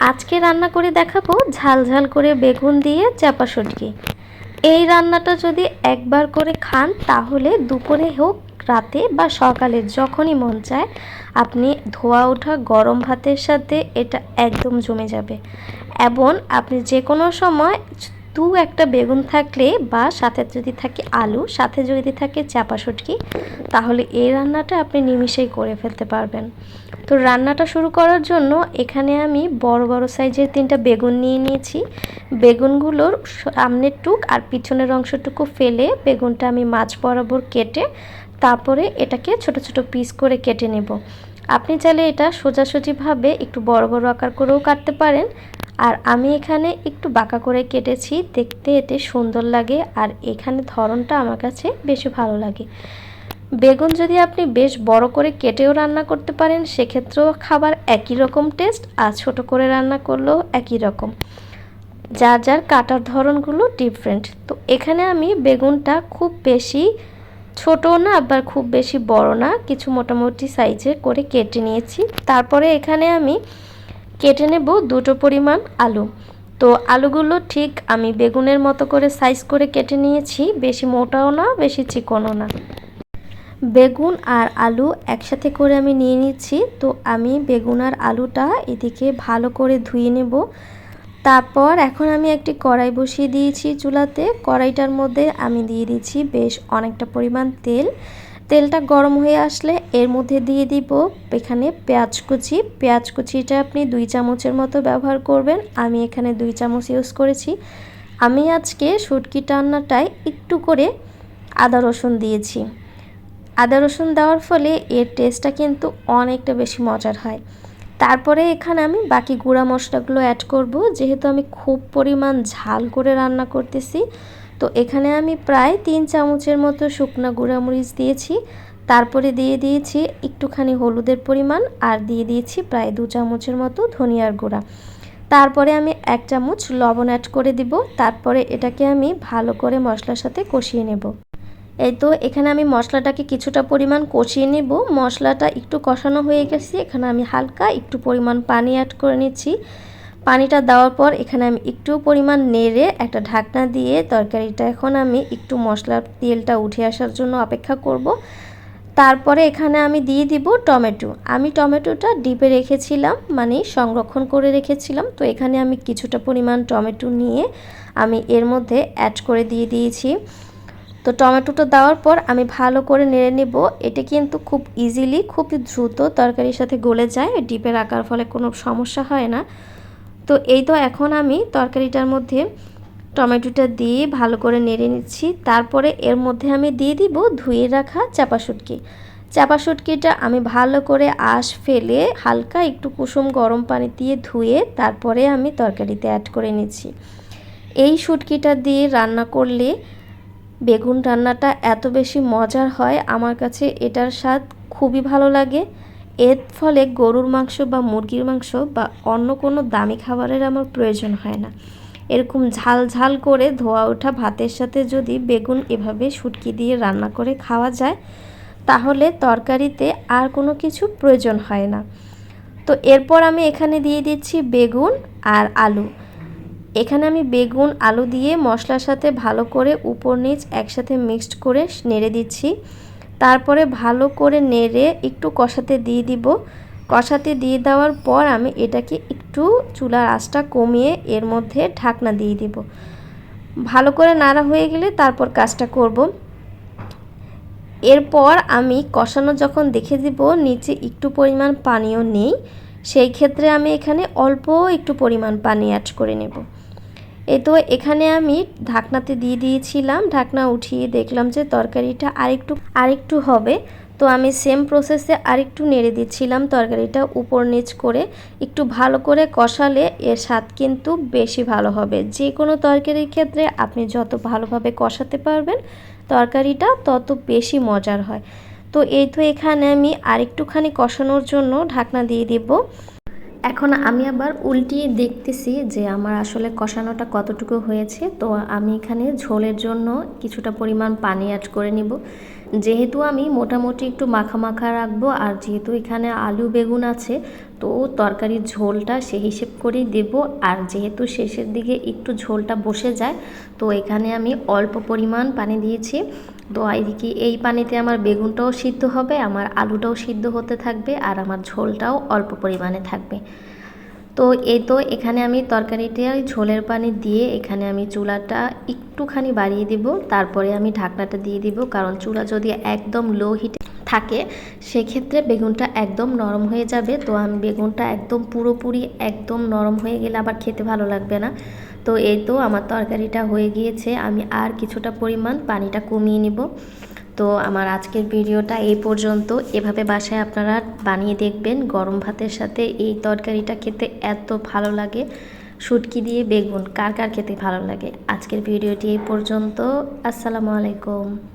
আজকে রান্না করে দেখাবো ঝাল ঝাল করে বেগুন দিয়ে চাপা সটকি এই রান্নাটা যদি একবার করে খান, তাহলে দুপুরে হোক, রাতে বা সকালে যখনই মন চায়, আপনি ধোয়া ওঠা গরম ভাতের সাথে এটা একদম জমে যাবে। এবং আপনি যে কোনো সময় দু একটা বেগুন থাকলে বা সাথে যদি থাকে আলু, সাথে যদি থাকে চাপা শুটকি, তাহলে এই রান্নাটা আপনি নিমিষেই করে ফেলতে পারবেন। তো রান্নাটা শুরু করার জন্য এখানে আমি বড় বড় সাইজের তিনটা বেগুন নিয়ে নিয়েছি। বেগুনগুলোর সামনের টুক আর পিছনের অংশটুকু ফেলে বেগুনটা আমি মাছ বরাবর কেটে তারপরে এটাকে ছোট ছোট পিস করে কেটে নেব। আপনি চাইলে এটা সোজাসুজিভাবে একটু বড় বড় আকার করেও কাটতে পারেন। আর আমি এখানে একটু বাঁকা করে কেটেছি, দেখতে এতে সুন্দর লাগে আর এখানে ধরনটা আমার কাছে বেশি ভালো লাগে। বেগুন যদি আপনি বেশ বড় করে কেটেও রান্না করতে পারেন, সেক্ষেত্রেও খাবার একই রকম টেস্ট আর ছোট করে রান্না করলেও একই রকম। যার যার কাটার ধরনগুলো ডিফারেন্ট তো এখানে আমি বেগুনটা খুব বেশি ছোট না, আবার খুব বেশি বড় না, কিছু মোটামুটি সাইজের করে কেটে নিয়েছি। তারপরে এখানে আমি কেটে নেব দুটো পরিমাণ আলু। তো আলুগুলো ঠিক আমি বেগুনের মতো করে সাইজ করে কেটে নিয়েছি, বেশি মোটাও না, বেশি চিকনও না। বেগুন আর আলু একসাথে করে আমি নিয়ে নিচ্ছি, তো আমি বেগুন আর আলুটা এদিকে ভালো করে ধুয়ে নেব। তারপর এখন আমি একটি কড়াই বসিয়ে দিয়েছি চুলাতে। কড়াইটার মধ্যে আমি দিয়ে দিচ্ছি বেশ অনেকটা পরিমাণ তেল। তেলটা গরম হয়ে আসলে এর মধ্যে দিয়ে দিব এখানে পেঁয়াজ কুচি। পেঁয়াজ কুচিটা আপনি দুই চামচের মতো ব্যবহার করবেন। আমি এখানে দুই চামচ ইউজ করেছি। আমি আজকে শুটকি টান্নাটায় একটু করে আদা রসুন দিয়েছি। আদা রসুন দেওয়ার ফলে এর টেস্টটা কিন্তু অনেকটা বেশি মজার হয়। তারপরে এখানে আমি বাকি গুঁড়া মশলাগুলো অ্যাড করব। যেহেতু আমি খুব পরিমাণ ঝাল করে রান্না করতেছি তো এখানে আমি প্রায় তিন চামচের মতো শুকনো গুঁড়ামরিচ দিয়েছি। তারপরে দিয়ে দিয়েছি একটুখানি হলুদের পরিমাণ আর দিয়ে দিয়েছি প্রায় দু চামচের মতো ধনিয়ার গুঁড়া। তারপরে আমি এক চামচ লবণ অ্যাড করে দিব। তারপরে এটাকে আমি ভালো করে মশলার সাথে কষিয়ে নেব। এই তো এখানে আমি মশলাটাকে কিছুটা পরিমাণ কষিয়ে নেব। মশলাটা একটু কষানো হয়ে গেছে। এখানে আমি হালকা একটু পরিমাণ পানি অ্যাড করে নিচ্ছি। পানিটা দেওয়ার পর এখানে আমি একটু পরিমাণ নেড়ে একটা ঢাকনা দিয়ে তরকারিটা এখন আমি একটু মশলার তেলটা উঠে আসার জন্য অপেক্ষা করব। তারপরে এখানে আমি দিয়ে দিব টমেটো। আমি টমেটোটা ডিপে রেখেছিলাম মানে সংরক্ষণ করে রেখেছিলাম। তো এখানে আমি কিছুটা পরিমাণ টমেটো নিয়ে আমি এর মধ্যে অ্যাড করে দিয়ে দিয়েছি। তো টমেটোটা দেওয়ার পর আমি ভালো করে নেড়ে নেব। এটা কিন্তু খুব ইজিলি খুব দ্রুত তরকারির সাথে গলে যায়। ডিপে রাখার ফলে কোনো সমস্যা হয় না। তো এই তো এখন আমি তরকারিটার মধ্যে টমেটোটা দিয়ে ভালো করে নেড়ে নিচ্ছি। তারপরে এর মধ্যে আমি দিয়ে দিব ধুয়ে রাখা চাপা শুটকি। চাপা শুটকিটা আমি ভালো করে আঁশ ফেলে হালকা একটু কুসুম গরম পানি দিয়ে ধুয়ে তারপরে আমি তরকারিতে অ্যাড করে নিচ্ছি। এই শুটকিটা দিয়ে রান্না করলে বেগুন রান্নাটা এত বেশি মজার হয়, আমার কাছে এটার স্বাদ খুবই ভালো লাগে। এর ফলে গরুর মাংস বা মুরগির মাংস বা অন্য কোনো দামি খাবারের আমার প্রয়োজন হয় না। এরকম ঝাল ঝাল করে ধোয়া ওঠা ভাতের সাথে যদি বেগুন এভাবে শুটকি দিয়ে রান্না করে খাওয়া যায়, তাহলে তরকারিতে আর কোনো কিছু প্রয়োজন হয় না। তো এরপর আমি এখানে দিয়ে দিচ্ছি বেগুন আর আলু। এখানে আমি বেগুন, আলু দিয়ে মশলার সাথে ভালো করে উপর নিচ একসাথে মিক্সড করে নেড়ে দিচ্ছি। তারপরে ভালো করে নেড়ে একটু কষাতে দিয়ে দিব। কষাতে দিয়ে দেওয়ার পর আমি এটাকে একটু চুলার আঁচটা কমিয়ে এর মধ্যে ঢাকনা দিয়ে দিব। ভালো করে নাড়া হয়ে গেলে তারপর কাজটা করব। এরপর আমি কষানো যখন দেখে দিব নিচে একটু পরিমাণ পানিও নেই, সেই ক্ষেত্রে আমি এখানে অল্প একটু পরিমাণ পানি অ্যাড করে নেব। এ তো এখানে আমি ঢাকনাতে দিয়ে দিয়েছিলাম। ঢাকনা উঠিয়ে দেখলাম যে তরকারিটা আরেকটু আরেকটু হবে। তো আমি সেম প্রসেসে আরেকটু নেড়ে দিচ্ছিলাম তরকারিটা উপর নিচ করে। একটু ভালো করে কষালে এর স্বাদ কিন্তু বেশি ভালো হবে। যে কোনো তরকারির ক্ষেত্রে আপনি যত ভালোভাবে কষাতে পারবেন, তরকারিটা তত বেশি মজার হয়। তো এই তো এখানে আমি আরেকটুখানি কষানোর জন্য ঢাকনা দিয়ে দিব। এখন আমি আবার উল্টিয়ে দেখতেছি যে আমার আসলে কষানোটা কতটুকু হয়েছে। তো আমি এখানে ঝোলের জন্য কিছুটা পরিমাণ পানি অ্যাড করে নিব। যেহেতু আমি মোটামুটি একটু মাখা মাখা রাখব আর যেহেতু এখানে আলু বেগুন আছে, তো তরকারির ঝোলটা সে হিসেব করেই দেব। আর যেহেতু শেষের দিকে একটু ঝোলটা বসে যায়, তো এখানে আমি অল্প পরিমাণ পানি দিয়েছি। তো এদিকে এই পানিতে আমার বেগুনটাও সিদ্ধ হবে, আমার আলুটাও সিদ্ধ হতে থাকবে আর আমার ঝোলটাও অল্প পরিমাণে থাকবে। তো এই তো এখানে আমি তরকারিটা ঝোলের পানি দিয়ে এখানে আমি চুলাটা একটুখানি বাড়িয়ে দিব, তারপরে আমি ঢাকনাটা দিয়ে দিব, কারণ চুলা যদি একদম লো হিটে থাকে, সেক্ষেত্রে বেগুনটা একদম নরম হয়ে যাবে। তো আমি বেগুনটা একদম পুরোপুরি একদম নরম হয়ে গেলে আবার খেতে ভালো লাগবে না। তো এই তো আমার তরকারিটা হয়ে গিয়েছে। আমি আর কিছুটা পরিমাণ পানিটা কমিয়ে নিব। তো আমার আজকের ভিডিওটা এই পর্যন্ত। এভাবে বাসায় আপনারা বানিয়ে দেখবেন গরম ভাতের সাথে এই তরকারিটা খেতে এত ভালো লাগে। শুটকি দিয়ে বেগুন, কার কার খেতে ভালো লাগে? আজকের ভিডিওটি এই পর্যন্ত। আসসালামু আলাইকুম।